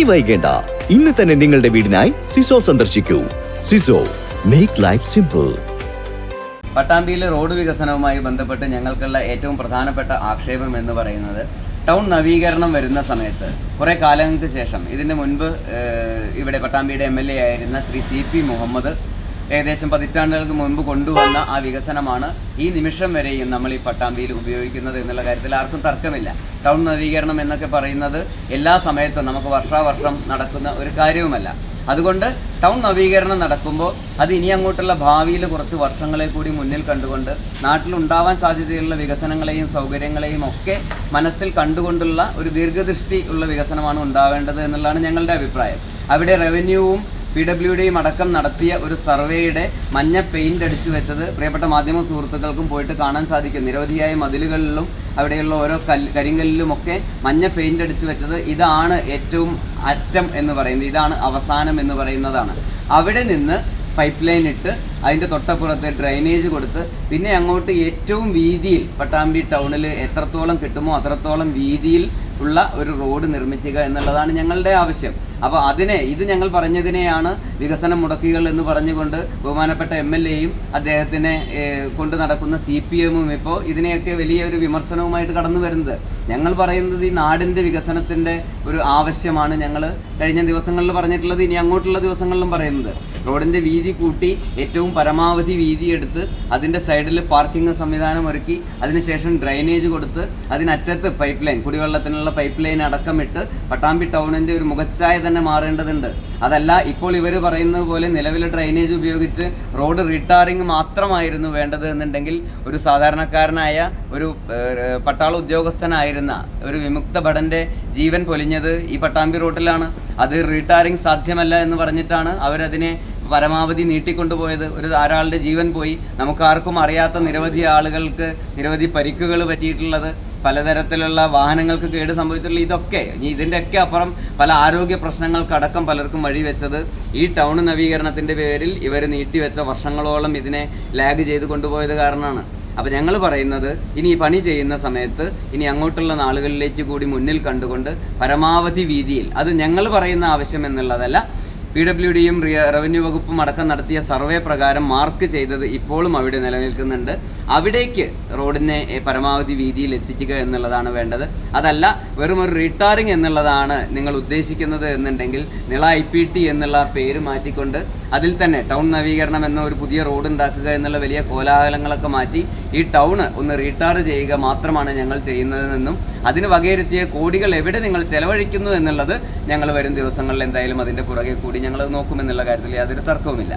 ഇനി വൈകേണ്ട. ഇന്ന് തന്നെ നിങ്ങളുടെ വീടിനായി സിസോ സന്ദർശിക്കൂ. സിസോ മേക്ക് ലൈഫ് സിമ്പിൾ പട്ടാമ്പിയിലെ റോഡ് വികസനവുമായി ബന്ധപ്പെട്ട് ഞങ്ങൾക്കുള്ള ഏറ്റവും പ്രധാനപ്പെട്ട ആക്ഷേപം എന്ന് പറയുന്നത് ടൗൺ നവീകരണം വരുന്ന സമയത്ത് കുറേ കാലങ്ങൾക്ക് ശേഷം ഇതിന് മുൻപ് ഇവിടെ പട്ടാമ്പിയുടെ എം ആയിരുന്ന ശ്രീ സി പി മുഹമ്മദ് ഏകദേശം പതിറ്റാണ്ടുകൾക്ക് മുൻപ് കൊണ്ടുവന്ന ആ വികസനമാണ് ഈ നിമിഷം വരെയും നമ്മൾ ഈ പട്ടാമ്പിയിൽ ഉപയോഗിക്കുന്നത് എന്നുള്ള കാര്യത്തിൽ ആർക്കും തർക്കമില്ല. ടൗൺ നവീകരണം എന്നൊക്കെ പറയുന്നത് എല്ലാ സമയത്തും നമുക്ക് വർഷാവർഷം നടക്കുന്ന ഒരു കാര്യവുമല്ല. അതുകൊണ്ട് ടൗൺ നവീകരണം നടക്കുമ്പോൾ അത് ഇനി അങ്ങോട്ടുള്ള ഭാവിയിൽ കുറച്ച് വർഷങ്ങളെ കൂടി മുന്നിൽ കണ്ടുകൊണ്ട് നാട്ടിലുണ്ടാവാൻ സാധ്യതയുള്ള വികസനങ്ങളെയും സൗകര്യങ്ങളെയും ഒക്കെ മനസ്സിൽ കണ്ടുകൊണ്ടുള്ള ഒരു ദീർഘദൃഷ്ടി ഉള്ള വികസനമാണ് ഉണ്ടാവേണ്ടത് എന്നുള്ളതാണ് ഞങ്ങളുടെ അഭിപ്രായം. അവിടെ റവന്യൂവും പി ഡബ്ല്യു ഡിയും അടക്കം നടത്തിയ ഒരു സർവേയുടെ മഞ്ഞ പെയിന്റ് അടിച്ചു വെച്ചത് പ്രിയപ്പെട്ട മാധ്യമ സുഹൃത്തുക്കൾക്കും പോയിട്ട് കാണാൻ സാധിക്കും. നിരവധിയായ മതിലുകളിലും അവിടെയുള്ള ഓരോ കല്ല് കരിങ്കല്ലിലുമൊക്കെ മഞ്ഞ പെയിന്റ് അടിച്ചു വെച്ചത് ഇതാണ് ഏറ്റവും അറ്റം എന്ന് പറയുന്നത്. ഇതാണ് അവസാനം എന്ന് പറയുന്നതാണ്. അവിടെ നിന്ന് പൈപ്പ് ലൈൻ ഇട്ട് അതിന്റെ തൊട്ടപ്പുറത്ത് ഡ്രൈനേജ് കൊടുത്ത് പിന്നെ അങ്ങോട്ട് ഏറ്റവും വീതിയിൽ പട്ടാമ്പി ടൗണിൽ എത്രത്തോളം കിട്ടുമോ അത്രത്തോളം വീതിയിൽ ഉള്ള ഒരു റോഡ് നിർമ്മിക്കുക എന്നുള്ളതാണ് ഞങ്ങളുടെ ആവശ്യം. അപ്പോൾ അതിനെ ഇത് ഞങ്ങൾ പറഞ്ഞതിനെയാണ് വികസന മുടക്കികൾ എന്ന് പറഞ്ഞുകൊണ്ട് ബഹുമാനപ്പെട്ട എം എൽ എയും അദ്ദേഹത്തിനെ കൊണ്ട് നടക്കുന്ന സി പി എമ്മും ഇപ്പോൾ ഇതിനെയൊക്കെ വലിയ ഒരു വിമർശനവുമായിട്ട് കടന്നു വരുന്നത്. ഞങ്ങൾ പറയുന്നത് ഈ നാടിന്റെ വികസനത്തിന്റെ ഒരു ആവശ്യമാണ് ഞങ്ങൾ കഴിഞ്ഞ ദിവസങ്ങളിൽ പറഞ്ഞിട്ടുള്ളത് ഇനി അങ്ങോട്ടുള്ള ദിവസങ്ങളിലും പറയുന്നത്. റോഡിന്റെ വീതി കൂട്ടി ഏറ്റവും പരമാവധി വീതി എടുത്ത് അതിന്റെ സൈഡിൽ പാർക്കിംഗ് സംവിധാനം ഒരുക്കി അതിനുശേഷം ഡ്രൈനേജ് കൊടുത്ത് അതിനറ്റത്ത് പൈപ്പ് ലൈൻ കുടിവെള്ളത്തിനുള്ള പൈപ്പ് ലൈൻ അടക്കമിട്ട് പട്ടാമ്പി ടൗണിന്റെ ഒരു മുഖച്ഛായ തന്നെ മാറേണ്ടതുണ്ട്. അതല്ല ഇപ്പോൾ ഇവർ പറയുന്നത് പോലെ നിലവിലെ ഡ്രൈനേജ് ഉപയോഗിച്ച് റോഡ് റിട്ടയറിങ് മാത്രമായിരുന്നു വേണ്ടത് എന്നുണ്ടെങ്കിൽ ഒരു സാധാരണക്കാരനായ ഒരു പട്ടാള ഉദ്യോഗസ്ഥനായിരുന്ന ഒരു വിമുക്ത ഭടന്റെ ജീവൻ പൊലിഞ്ഞത് ഈ പട്ടാമ്പി റോട്ടിലാണ്. അത് റിട്ടയറിങ് സാധ്യമല്ല എന്ന് പറഞ്ഞിട്ടാണ് അവരതിനെ പരമാവധി നീട്ടിക്കൊണ്ടുപോയത്. ഒരു ധാരാളുടെ ജീവൻ പോയി. നമുക്കാർക്കും അറിയാത്ത നിരവധി ആളുകൾക്ക് നിരവധി പരിക്കുകൾ പറ്റിയിട്ടുള്ളത്. പലതരത്തിലുള്ള വാഹനങ്ങൾക്ക് കേട് സംഭവിച്ചിട്ടുള്ള ഇതൊക്കെ ഇനി ഇതിന്റെയൊക്കെ അപ്പുറം പല ആരോഗ്യ പ്രശ്നങ്ങൾക്കടക്കം പലർക്കും വഴിവെച്ചത് ഈ ടൗൺ നവീകരണത്തിന്റെ പേരിൽ ഇവർ നീട്ടിവെച്ച വർഷങ്ങളോളം ഇതിനെ ലാഗ് ചെയ്ത് കൊണ്ടുപോയത് കാരണമാണ്. അപ്പോൾ ഞങ്ങൾ പറയുന്നത് ഇനി ഈ പണി ചെയ്യുന്ന സമയത്ത് ഇനി അങ്ങോട്ടുള്ള നാളുകളിലേക്ക് കൂടി മുന്നിൽ കണ്ടുകൊണ്ട് പരമാവധി വീതിയിൽ അത് ഞങ്ങൾ പറയുന്ന ആവശ്യം എന്നുള്ളതല്ല പി ഡബ്ല്യു ഡിയും റവന്യൂ വകുപ്പും അടക്കം നടത്തിയ സർവേ പ്രകാരം മാർക്ക് ചെയ്തത് ഇപ്പോഴും അവിടെ നിലനിൽക്കുന്നുണ്ട്. അവിടേക്ക് റോഡിനെ പരമാവധി വീതിയിൽ എത്തിക്കുക എന്നുള്ളതാണ് വേണ്ടത്. അതല്ല വെറും ഒരു എന്നുള്ളതാണ് നിങ്ങൾ ഉദ്ദേശിക്കുന്നത് എന്നുണ്ടെങ്കിൽ നിള ഐ പി ടി എന്നുള്ള പേര് മാറ്റിക്കൊണ്ട് അതിൽ തന്നെ ടൗൺ നവീകരണം എന്ന ഒരു പുതിയ റോഡ് ഉണ്ടാക്കുക എന്നുള്ള വലിയ കോലാഹലങ്ങളൊക്കെ മാറ്റി ഈ ടൗൺ ഒന്ന് റീടാർ ചെയ്യുക മാത്രമാണ് ഞങ്ങൾ ചെയ്യുന്നതെന്നും അതിന് വകയിരുത്തിയ കോടികൾ എവിടെ നിങ്ങൾ ചെലവഴിക്കുന്നു എന്നുള്ളത് ഞങ്ങൾ വരും ദിവസങ്ങളിൽ എന്തായാലും അതിന്റെ പുറകെ കൂടി ഞങ്ങൾ നോക്കുമെന്നുള്ള കാര്യത്തിൽ യാതൊരു തർക്കവുമില്ല.